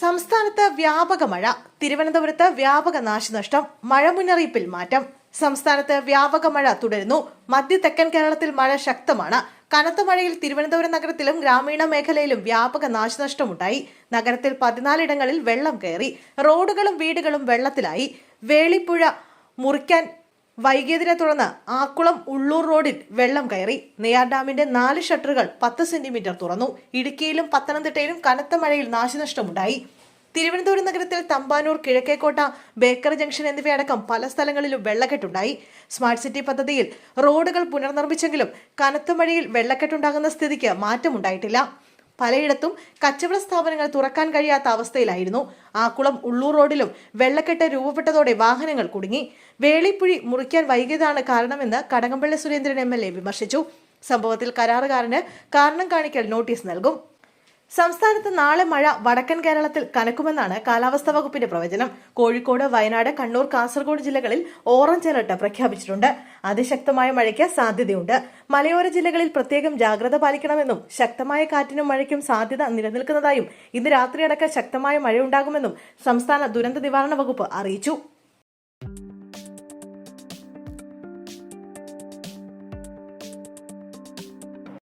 സംസ്ഥാനത്ത് വ്യാപക മഴ തിരുവനന്തപുരത്ത് വ്യാപക നാശനഷ്ടം മഴ മുന്നറിയിപ്പിൽ മാറ്റം. സംസ്ഥാനത്ത് വ്യാപക മഴ തുടരുന്നു. മധ്യ തെക്കൻ കേരളത്തിൽ മഴ ശക്തമാണ്. കനത്ത മഴയിൽ തിരുവനന്തപുരം നഗരത്തിലും ഗ്രാമീണ മേഖലയിലും വ്യാപക നാശനഷ്ടമുണ്ടായി. നഗരത്തിൽ പതിനാലിടങ്ങളിൽ വെള്ളം കയറി. റോഡുകളും വീടുകളും വെള്ളത്തിലായി. വേളിപ്പുഴ മുറിക്കാൻ വൈകിയതിനെ തുടർന്ന് ആക്കുളം ഉള്ളൂർ റോഡിൽ വെള്ളം കയറി. നെയ്യാർ ഡാമിന്റെ നാല് ഷട്ടറുകൾ പത്ത് സെന്റിമീറ്റർ തുറന്നു. ഇടുക്കിയിലും പത്തനംതിട്ടയിലും കനത്ത മഴയിൽ നാശനഷ്ടമുണ്ടായി. തിരുവനന്തപുരം നഗരത്തിൽ തമ്പാനൂർ കിഴക്കേക്കോട്ട ബേക്കർ ജംഗ്ഷൻ എന്നിവയടക്കം പല സ്ഥലങ്ങളിലും വെള്ളക്കെട്ടുണ്ടായി. സ്മാർട്ട് സിറ്റി പദ്ധതിയിൽ റോഡുകൾ പുനർനിർമ്മിച്ചെങ്കിലും കനത്ത മഴയിൽ വെള്ളക്കെട്ടുണ്ടാകുന്ന സ്ഥിതിക്ക് മാറ്റമുണ്ടായിട്ടില്ല. പലയിടത്തും കച്ചവട സ്ഥാപനങ്ങൾ തുറക്കാൻ കഴിയാത്ത അവസ്ഥയിലായിരുന്നു. ആക്കുളം ഉള്ളൂർ റോഡിലും വെള്ളക്കെട്ട് രൂപപ്പെട്ടതോടെ വാഹനങ്ങൾ കുടുങ്ങി. വേളിപ്പുഴി മുറിക്കാൻ വൈകിയതാണ് കാരണമെന്ന് കടകംപള്ളി സുരേന്ദ്രൻ എം വിമർശിച്ചു. സംഭവത്തിൽ കരാറുകാരന് കാരണം കാണിക്കൽ നോട്ടീസ് നൽകും. സംസ്ഥാനത്ത് നാളെ മഴ വടക്കൻ കേരളത്തിൽ കനക്കുമെന്നാണ് കാലാവസ്ഥാ വകുപ്പിന്റെ പ്രവചനം. കോഴിക്കോട് വയനാട് കണ്ണൂർ കാസർഗോഡ് ജില്ലകളിൽ ഓറഞ്ച് അലർട്ട് പ്രഖ്യാപിച്ചിട്ടുണ്ട്. അതിശക്തമായ മഴയ്ക്ക് സാധ്യതയുണ്ട്. മലയോര ജില്ലകളിൽ പ്രത്യേകം ജാഗ്രത പാലിക്കണമെന്നും ശക്തമായ കാറ്റിനും മഴയ്ക്കും സാധ്യത നിലനിൽക്കുന്നതായും ഇന്ന് രാത്രിയടക്കം ശക്തമായ മഴയുണ്ടാകുമെന്നും സംസ്ഥാന ദുരന്ത നിവാരണ വകുപ്പ് അറിയിച്ചു.